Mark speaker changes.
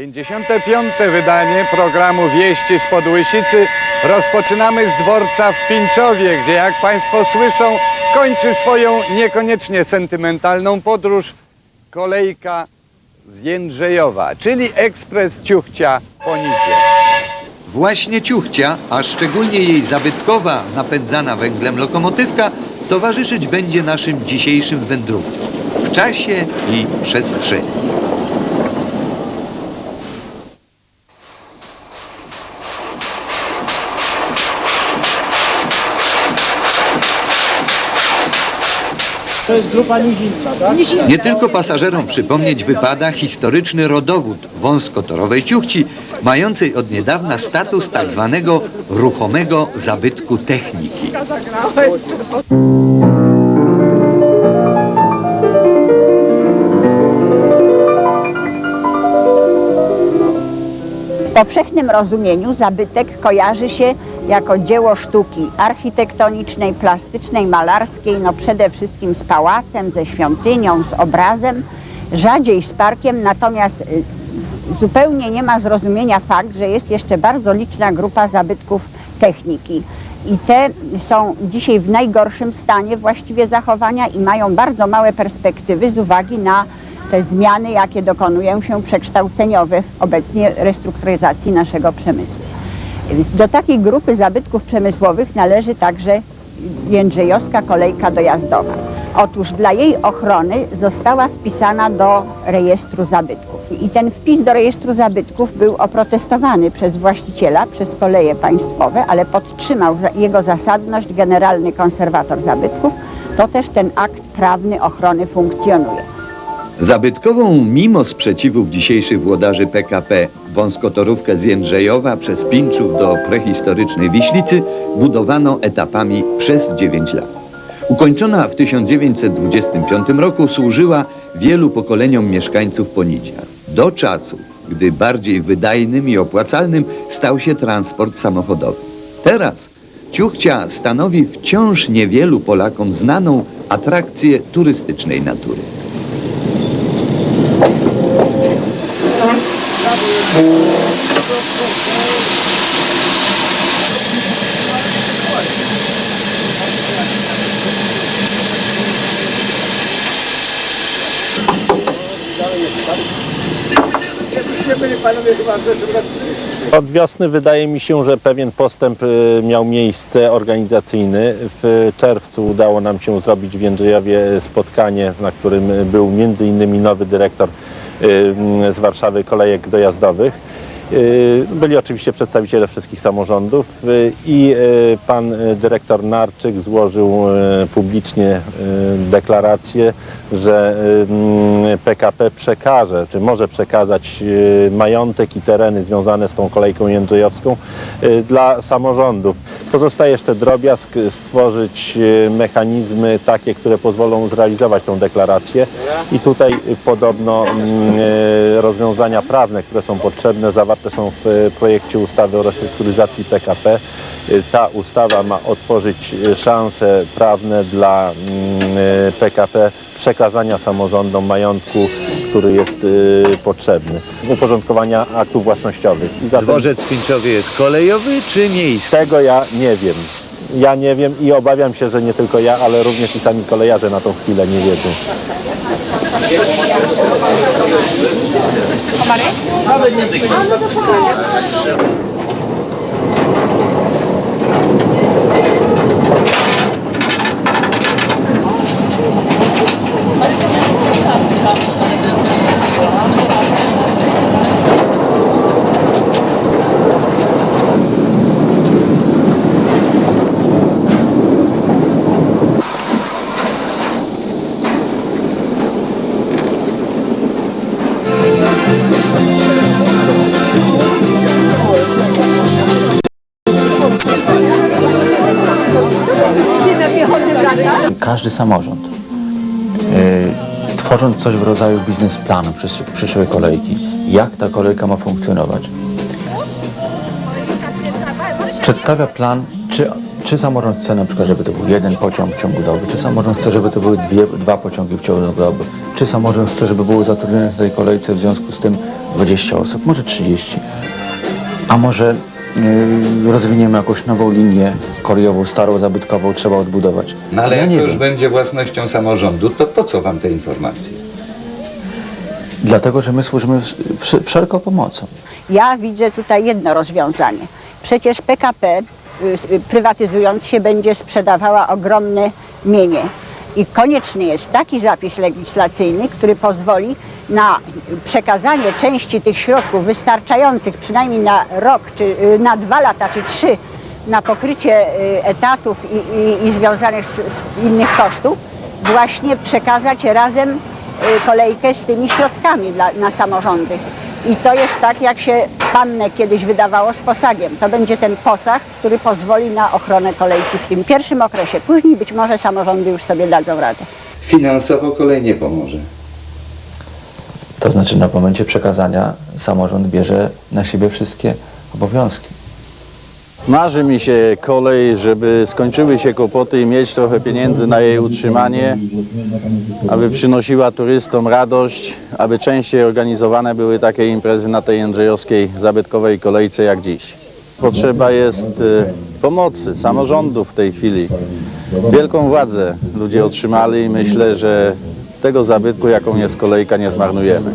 Speaker 1: 55. wydanie programu Wieści z Podłysicy rozpoczynamy z dworca w Pińczowie, gdzie jak Państwo słyszą kończy swoją niekoniecznie sentymentalną podróż kolejka z Jędrzejowa, czyli ekspres Ciuchcia Ponizie.
Speaker 2: Właśnie ciuchcia, a szczególnie jej zabytkowa, napędzana węglem lokomotywka, towarzyszyć będzie naszym dzisiejszym wędrówkom w czasie i przestrzeni.
Speaker 3: To jest grupa nizinna, tak?
Speaker 2: Nie tylko pasażerom przypomnieć wypada historyczny rodowód wąskotorowej ciuchci, mającej od niedawna status tak zwanego ruchomego zabytku techniki.
Speaker 4: W powszechnym rozumieniu zabytek kojarzy się jako dzieło sztuki architektonicznej, plastycznej, malarskiej, no przede wszystkim z pałacem, ze świątynią, z obrazem, rzadziej z parkiem, natomiast y, zupełnie nie ma zrozumienia fakt, że jest jeszcze bardzo liczna grupa zabytków techniki. I te są dzisiaj w najgorszym stanie właściwie zachowania i mają bardzo małe perspektywy z uwagi na te zmiany, jakie dokonują się przekształceniowe w obecnie restrukturyzacji naszego przemysłu. Do takiej grupy zabytków przemysłowych należy także Jędrzejowska kolejka dojazdowa. Otóż dla jej ochrony została wpisana do rejestru zabytków. I ten wpis do rejestru zabytków był oprotestowany przez właściciela, przez koleje państwowe, ale podtrzymał jego zasadność generalny konserwator zabytków. To też ten akt prawny ochrony funkcjonuje.
Speaker 2: Zabytkową, mimo sprzeciwów dzisiejszych włodarzy PKP, wąskotorówkę z Jędrzejowa przez Pinczów do prehistorycznej Wiślicy budowano etapami przez 9 lat. Ukończona w 1925 roku służyła wielu pokoleniom mieszkańców Ponicia. Do czasów, gdy bardziej wydajnym i opłacalnym stał się transport samochodowy. Teraz Ciuchcia stanowi wciąż niewielu Polakom znaną atrakcję turystycznej natury.
Speaker 5: Od wiosny wydaje mi się, że pewien postęp y, miał miejsce organizacyjny. W czerwcu udało nam się zrobić w Jędrzejowie spotkanie, na którym był między innymi nowy dyrektor y, z Warszawy kolejek dojazdowych. Y, Byli oczywiście przedstawiciele wszystkich samorządów y, i y, pan dyrektor Narczyk złożył publicznie deklarację, że y, mm, PKP przekaże, czy może przekazać majątek i tereny związane z tą kolejką jędrzejowską dla samorządów. Pozostaje jeszcze drobiazg, stworzyć mechanizmy takie, które pozwolą zrealizować tą deklarację i tutaj podobno mm, rozwiązania prawne, które są potrzebne, zawarte są w y, projekcie ustawy o restrukturyzacji PKP. Y, Ta ustawa ma otworzyć y, szanse prawne dla mm, PKP przekazania samorządom majątku, który jest y, potrzebny, uporządkowania aktów własnościowych. I zatem
Speaker 2: Dworzec w Pińczowie jest kolejowy czy miejski?
Speaker 5: tego ja nie wiem. Ja nie wiem i obawiam się, że nie tylko ja, ale również i sami kolejarze na tą chwilę nie wiedzą. 얼마래?
Speaker 6: 400년 되겠 każdy samorząd, y, tworząc coś w rodzaju biznesplanu przysz- przyszłej kolejki, jak ta kolejka ma funkcjonować, przedstawia plan, czy, czy samorząd chce na przykład, żeby to był jeden pociąg w ciągu doby, czy samorząd chce, żeby to były dwie, dwa pociągi w ciągu doby, czy samorząd chce, żeby było zatrudnionych w tej kolejce w związku z tym 20 osób, może 30. A może rozwiniemy jakąś nową linię kolejową, starą, zabytkową, trzeba odbudować.
Speaker 2: No ale
Speaker 6: ja
Speaker 2: jak to już
Speaker 6: wiem.
Speaker 2: będzie własnością samorządu, to po co wam te informacje?
Speaker 6: Dlatego, że my służymy wsz- wsz- wszelką pomocą.
Speaker 4: Ja widzę tutaj jedno rozwiązanie. Przecież PKP y, y, prywatyzując się będzie sprzedawała ogromne mienie. I konieczny jest taki zapis legislacyjny, który pozwoli na przekazanie części tych środków wystarczających przynajmniej na rok, czy y, na dwa lata, czy trzy, na pokrycie y, etatów i, i, i związanych z, z innych kosztów, właśnie przekazać razem y, kolejkę z tymi środkami dla, na samorządy. I to jest tak, jak się pannę kiedyś wydawało z posagiem. To będzie ten posag, który pozwoli na ochronę kolejki w tym pierwszym okresie. Później być może samorządy już sobie dadzą radę.
Speaker 2: Finansowo kolej nie pomoże.
Speaker 6: To znaczy na momencie przekazania samorząd bierze na siebie wszystkie obowiązki.
Speaker 7: Marzy mi się kolej, żeby skończyły się kłopoty i mieć trochę pieniędzy na jej utrzymanie, aby przynosiła turystom radość, aby częściej organizowane były takie imprezy na tej jędrzejowskiej zabytkowej kolejce jak dziś. Potrzeba jest e, pomocy samorządu w tej chwili. Wielką władzę ludzie otrzymali i myślę, że tego zabytku, jaką jest kolejka, nie zmarnujemy.